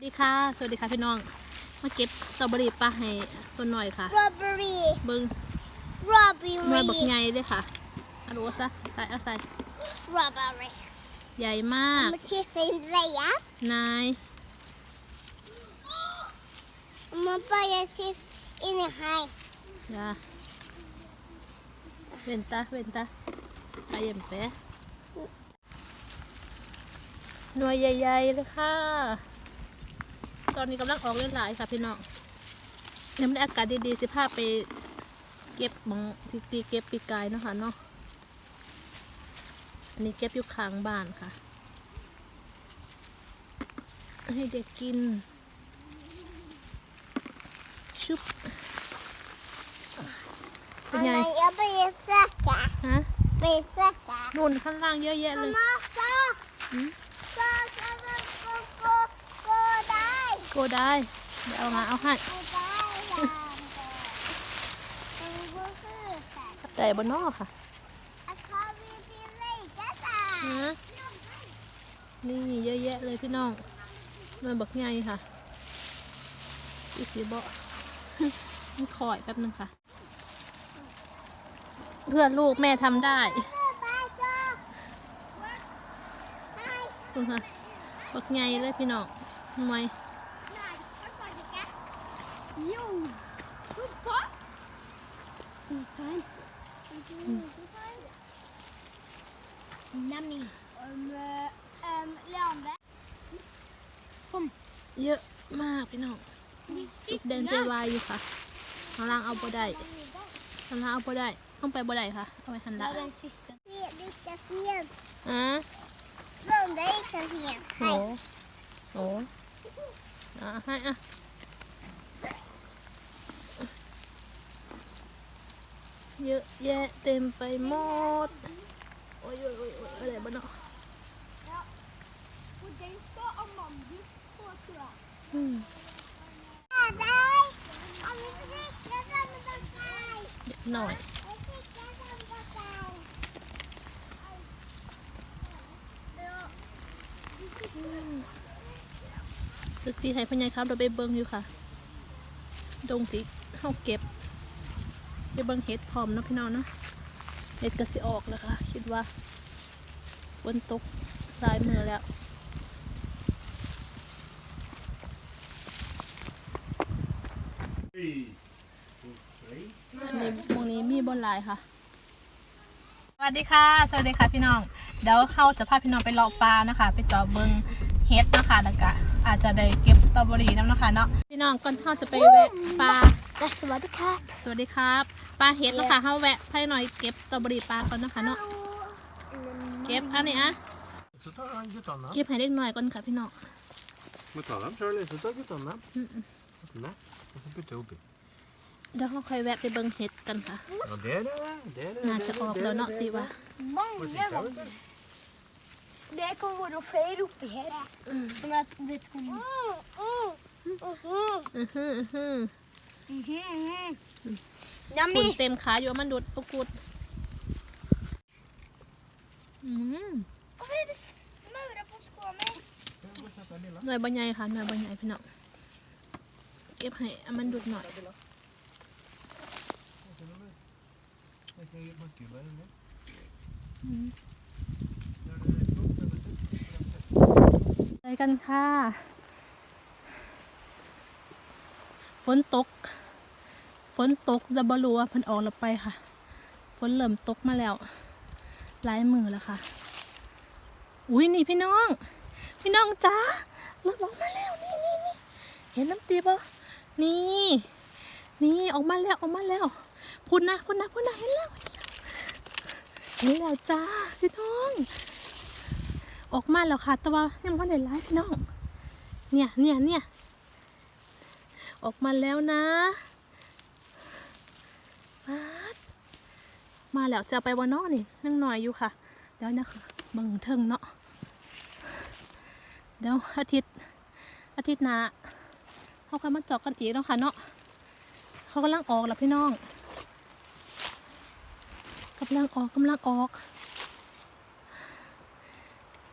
สวัสดีค่ะ สวัสดีค่ะพี่น้อง มาเก็บสตรอเบอรี่ปลาให้ตัวหน่อยค่ะ strawberry เบิ้ง strawberry หน่วยบักใหญ่เลยค่ะเอาดูซะใส่เอาใส่ strawberry ใหญ่มากมันคือสิ่งไรอะนายมันไปที่อินไฮจ้าเวนตาเวนตาไปเยี่ยมแปะหน่วยใหญ่ๆเลยค่ะ ตอนนี้กำลังออกเล่นหลายค่ะพี่น้องยังไม่ได้อากาศดีๆสิพาไปเก็บบังสิปีเก็บปีกายเนาะค่ะเนาะอันนี้เก็บอยู่ข้างบ้านค่ะ ให้เด็กกิน ชุบเป็อันนไงนั้นจะไปสักกะฮะไปสักกะนู่นข้างล่างเยอะแยะเลยมาซะอืม ซะซะซะก็ก็ก็ได้ โกได้เดี๋ยวเอามาเอาให้ได้ค่ะมันก็คือสัตว์แต่บนนอกค่ะอะนี่เยอะแยะเลยพี่น้องมันบักใหญ่ค่ะอีสีเบามันคอยแป๊บนึงค่ะ เพื่อลูกแม่ทำได้ไปจ้าไปดูค่ะบักใหญ่เลยพี่น้องทำไม ยูทุกคนน้ำมีเอ่อเอ่อเรื่องแบบเยอะมากพี่น้องลูกแดงใจวายอยู่ค่ะข้างล่างเอาบ่ได้ข้างล่างเอาบ่ได้ต้องไปบ่ได้ค่ะ เอาไว้ทันละเรื่องซิสเต็มเรียนดิจะเรียนอะเรื่องได้จะเรียนโหให้โหอะให้อะ เยอะแยะเต็มไปหมด โอ้ยโอ้ยโอ้ยโอ้ยอะไรบ้างเนาะคุณเจนก็เอาหม่อมยึดตัวเสืออืมได้เอาไม่ใช่กระสันกระส่ายเด็กหน่อยไม่ใช่กระสันกระส่ายเดี๋ยวจะซีให้พญายครับเราไปเบิ้งอยู่ค่ะ ดงสิเข้าเก็บ ไปเบิ้งเห็ดพร้อมเนาะพี่น้องเนาะเห็ดก็สิออกแล้วค่ะ คิดว่าฝนตกลายมือแล้วอันนี้ตรงนี้มีบนลายค่ะ สวัสดีค่ะ สวัสดีค่ะพี่น้อง เดี๋ยวเข้าจะพาพี่น้องไปเลาะปลานะคะ ไปจาะเบิงเฮ็ดนะคะแล้วก็อาจจะได้เก็บสตรอเบอรี่น้ำนะคะเนาะพี่น้องก่อนเข้าจะไปแวะปลาสวัสดีครับ สวัสดีครับ ปลาเฮ็ดนะคะเข้าแวะให้หน่อยเก็บสตรอเบอรี่ปลาก่อนนะคะเนาะเก็บอันนี้อะ Zit er een aan? เก็บให้เล็กหน่อยก่อนค่ะพี่น้อง Moet dat hem, Charlie? Zit dat goed aan? อืม Nee, dat is een beetje open. ๆเดี๋ยวเขาค่อยแวะไปเบิงเฮ็ดกันค่ะ Nou, derde, derde. น่าจะออกแล้วเนาะตีว่า Mang Wat is wel. dat? Det kommer nog fel upp i här. Men att det kommer... Mm, อือฮึอือ ฮึ mm. ฝุ่นเต็มขาอยู่เอามันดูดเอากุดอืม Varför är det smöra på skåmen? หน่วยบรรยายค่ะหน่วยบรรยายพี่น้องเก็บให้เอามันดูดหน่อย Ik ga hier maar kuben, hè? อืม Daar is het ook, dat is het. ไปกันค่ะ ฝนตกฝ นตกจะบรัวเพิ่นออกแล้วไปค่ะ ฝนเริ่มตกมาแล้วหลายมือแล้วค่ะ อุ้ยนี่พี่น้อง พี่น้องจ้ารถออกมาแล้วนี่นี่นี่เห็นน้ำตีบ่นี่ นี่ออกมาแล้วออกมาแล้วพุ่นนะพุ่นนะพุ่นนะเห็นแล้วเห็นแล้วลวจ้าพี่น้อง ออกมาแล้วค่ะแต่ว่ายังไม่ได้ไลฟ์พี่น้อง เนี่ยเนี่ยเนี่ยออกมาแล้วนะป๊าด มาแล้วจะไปวันนอนี่นั่งหน่อยอยู่ค่ะเดี๋ยวนะเบังเทิงเนาะเดี๋ยวอาทิตย์ อาทิตย์หน้าเขากำมาเจอกกันอีกเนาะค่ะเนาะเขากำลังออกแล้วพี่น้องกำลังออกกำลังออก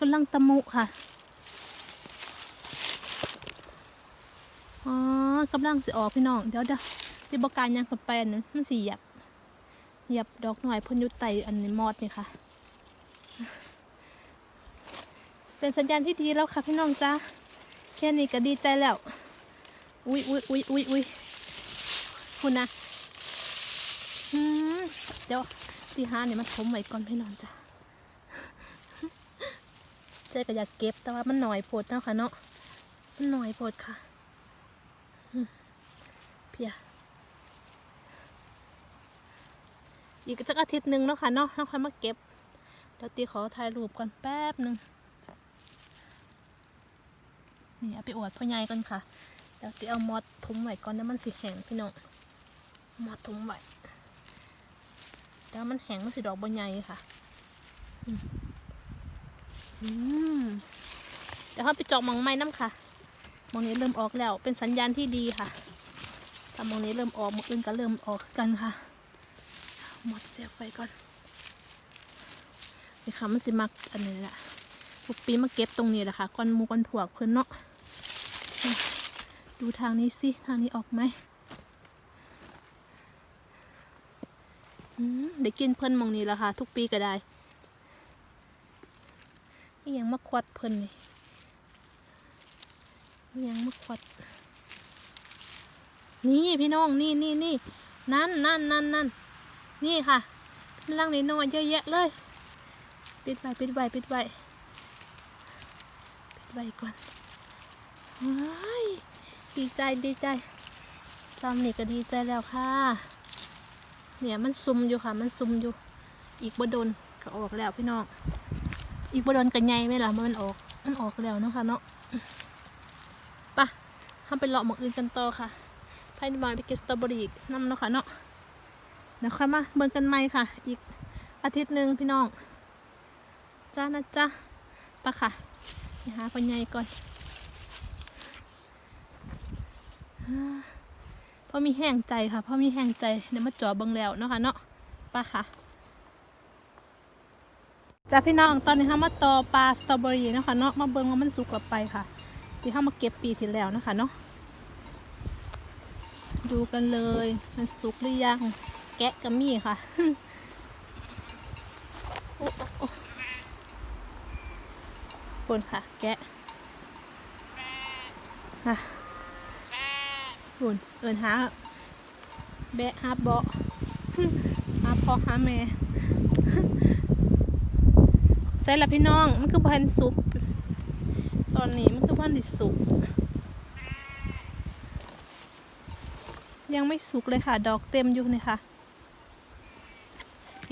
กำลังตะมุค่ะอ๋อกำลังสิออกพี่น้อง เดี๋ยวเดี๋ยวสิบการยังกับไปนนั้นมันสิเหยียบ เหยียบดอกหน่อยพ่นยุไตอันนี้มอดนี่ค่ะ เป็นสัญญาณที่ดีแล้วค่ะพี่น้องจ้าแค่นี้ก็ดีใจแล้ว อุ้ยอุ้ยอุ้ยอุ้ยอุ้ยคุณนะอืมเดี๋ยวตีห้าเนี่ยมาทมไว้ก่อนพี่น้องจ้าเจ๊ก็อยากเก็บแต่ว่ามันหน่อยโพดเนาะค่ะเนาะมันหน่อยโพดค่ะเพีย อีกจักอาทิตย์หนึ่งเนาะค่ะเนาะเราค่อยมาเก็บเดี๋ยวตีขอถ่ายรูปก่อนแป๊บหนึ่งนี่เอาไปอวดพ่อใหญ่ก่อนค่ะเดี๋ยวตีเอามอดทุมไว้ก่อนแล้วมันสิแห้งพี่น้องมอดทุมไว้เดี๋ยวมันแห้งมันสิดอกบนใหญ่ค่ะอืมเดี๋ยวเขาไปจาะหมองไม้น้ำค่ะมองนี้เริ่มออกแล้วเป็นสัญญาณที่ดีค่ะถ้ามองนี้เริ่มออกหมองอื่นก็เริ่มออกกันค่ะ หมดเสียไฟก่อนนี่ค่ะมันสิมักอันนี้แหละทุกปีมาเก็บตรงนี้แหละค่ะก้อนมูก้อนถั่วเพิ่นเนาะดูทางนี้สิ ทางนี้ออกไหมอืมได้กินเพิ่นมองนี้แล้วค่ะ ทุกปีก็ได้นี่ยังมาควัดเพิ่นนี่นี่ยังมาควัด นี่พี่น้อง นี่นี่นี่นั่นนั่นนั่นนั่น นี่ค่ะกำลังน้อยเยอะแยะเลย ปิดไว้ปิดไว้ปิดไว้ปิดไว้ก่อนว้ายดีใจดีใจซ้ำนี่ก็ดีใจแล้วค่ะ เนี่ยมันซุมอยู่ค่ะ มันซุมอยู่ อีกบโดนก็ออกแล้วพี่น้อง อีกบโดนกันใหญ่ไหมล่ะมันออก มันออกแล้วเนาะค่ะเนาะไปะทำไปเลาะหมอกอื่นกันต่อค่ะภายในบ้าไปเก็บสตรอเบอรี่น้ำเนาะค่ะเนาะ เดี๋ยวค่อยมาเบิ่งกันใหม่ค่ะ อีกอาทิตย์หนึ่งพี่น้อง จ้านะจ้าปะค่ะไปหาคนใหญ่ก่อนอ่าพอมีแห้งใจค่ะพอมีแห้งใจเดี๋ยวมาจ่อเบังแล้วเนาะค่ะเนาะปะค่ะจ้าพี่น้องตอนนี้เรามาต่อปลาสตรอเบอรี่เนาะค่ะเนาะมาเบิ่งว่ามันสุกกว่าไปค่ะ ที่เรามาเก็บปีที่แล้วเนาะคะเนาะดูกันเลยมันสุกหรือยัง แกะกัมี่ค่ะคนค่ะ แกะค่ะคุนเอินหาแบะหาเบาะหาพ่อหาแม่ใส่ละพี่น้อง มันคือพันสุกตอนนี้มันคือพันดิสุก ยังไม่สุกเลยค่ะ ดอกเต็มอยู่นี่ค่ะ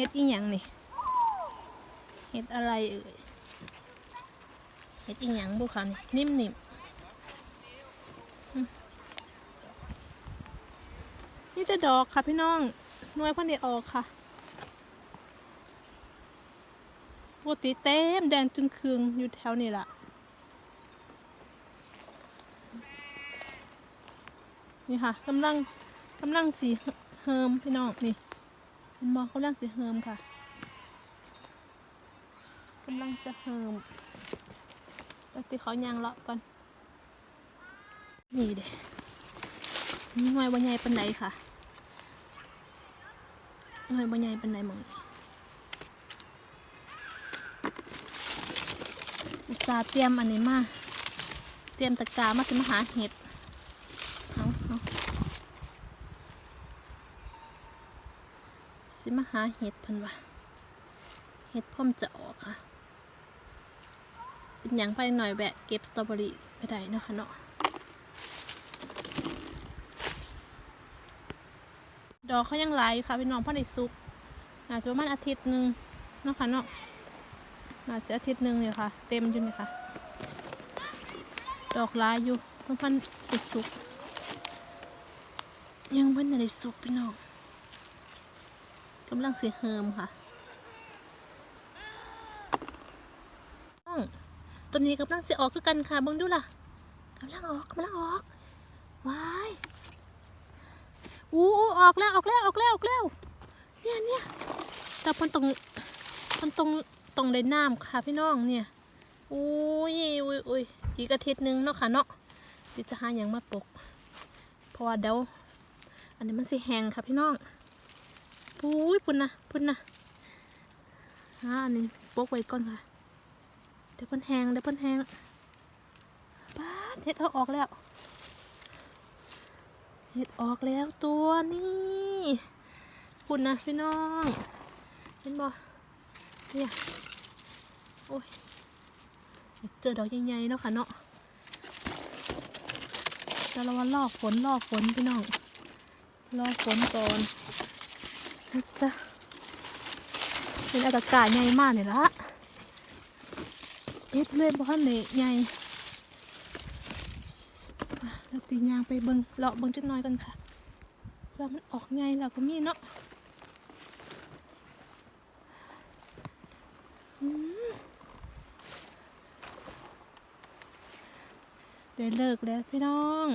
ฮ็ดอีหยังนี่เฮ็ดอะไรเอ่ยเห็ดอีหยังบุค่ะนี่นิ่มๆอืมนี่แต่ดอกค่ะพี่น้องน่วยพันเดีออกค่ะปกติเต็มแดงจึงคืงอยู่แถวนี้ล่ะนี่ค่ะกำลังกำลังสีเฮิมพี่น้องนี่ เห็นบอกกำลังสีเฮิมค่ะกำลังจะเฮิมแล้วติเขายางเลาะก่อน นี่เด้นี่หน่วยบรรยายปันไดค่ะหน่วยบรรยายปันไดหมองนี้อุตส่าห์เตรียมอันนี้มา เตรียมตะกร้ามาสิมาหาเห็ดเอาเอาสิ มาหาเห็ดเพิ่นว่าเห็ดพ่อมจะออกค่ะ เป็นหยังไปหน่อยแวะเก็บสตรอเบอรี่ไปได้เนาะคะเนาะดอกเขายังหลายอยู่ค่ะพี่น้องพ่อในซุกอาจจะประมาณอาทิตย์หนึ่งเนาะค่ะเนาะอาจจะอาทิตย์หนึ่งเนี่ยค่ะ เต็มอยู่เนี่ยค่ะ ดอกหลายอยู่เพ่อพันติดสุก ยังเพิ่นในได้สุกพี่น้อง กำลังเสียเฮิมค่ะน้องตัวนี้กำลังจะออกคือกันค่ะเบิ่งดูล่ะกำลังออกกำลังออกว้ายอู้อู้ออกแล้วออกแล้วออกแล้วออกแล้วเนี่ยเนี่ยแต่พิ่นตรงพิ่นตรงตรงได้น้ำค่ะพี่น้องเนี่ยอุ้ยอุ้ยอุ้ยอีกอาทิตย์นึงเนาะค่ะเนาะที่จะหาอย่างมาปลูกเพราะราะว่าเดี๋ยวอันนี้มันสิแห้งค่ะพี่น้อง ปุ้ยพุ่นนะพุ่นนะอ่าอันนี้โป๊กไว้ก่อนค่ะ เดี๋ยวพิ่นแหงเดี๋ยวพิ่นแหงป้าเห็ดเอาออกแล้ว เห็ดออกแล้วตัวนี่พุ่นนะพี่น้อง เห็นบ่เนี่ยโอ้ย เจอดอกใหญ่ๆเนาะค่ะเนาะแต่ละวันรอฝนรอฝนพี่น้องรอฝนก่อน นะจ๊ะเป็นอากาศใหญ่มากเลยละเอ็ดเลยบ้านเลยใหญ่เราตียางไปเบิงเลาะเบิงจักน่อยกันค่ะว่ามันออกไงเราก็มีเนาะอืมได้เลิกแล้วพี่น้อง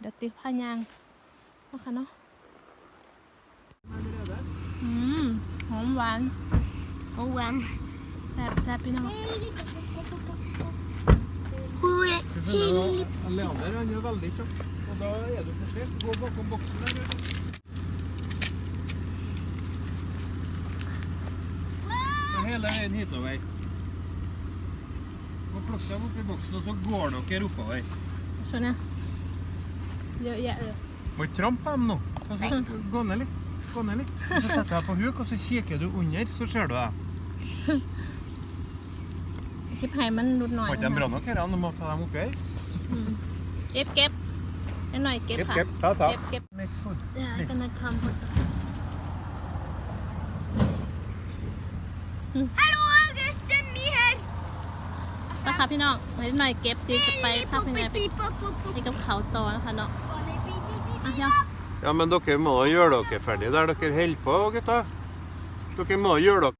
เดี๋ยวติดผ้ายางมาค่ะเนาะ อืม หอมหวาน Och en. แซ่บแซ่บพี่น้อง Hur Du får den Leander han gjør veldig kjapt. Og da er du for sent. Gå bakom boksen der. vet du. Så hele veien hitover. Og plukk dem opp i boksen, og så går dere oppover. ชวน เนี่ยเยอะแยะเลย Må ikke trampe på dem nå. Så, så, gå ned litt. Gå ned litt. Og så setter jeg på huk, og så kikker du under, så ser du det. คลิปให้มันรุดหน่อย Har ikke de bra nok her? Du må ta dem oppi her. อืมเก็บเก็บให้หน่อยเก็บค่ะ Ta, เก็บเก็บ Next food. ได้กันนะคำภาษา Hallå, Augusten, vi her! ไปค่ะพี่น้องให้หน่อยเก็บจีจะไปภาคภายในไป Pip, pip, pip, pip, ไปกับเขาต่อนะคะเนาะ Ja. men dere må gjøre dere ferdig der dere holder på, gutta. Dere må gjøre dere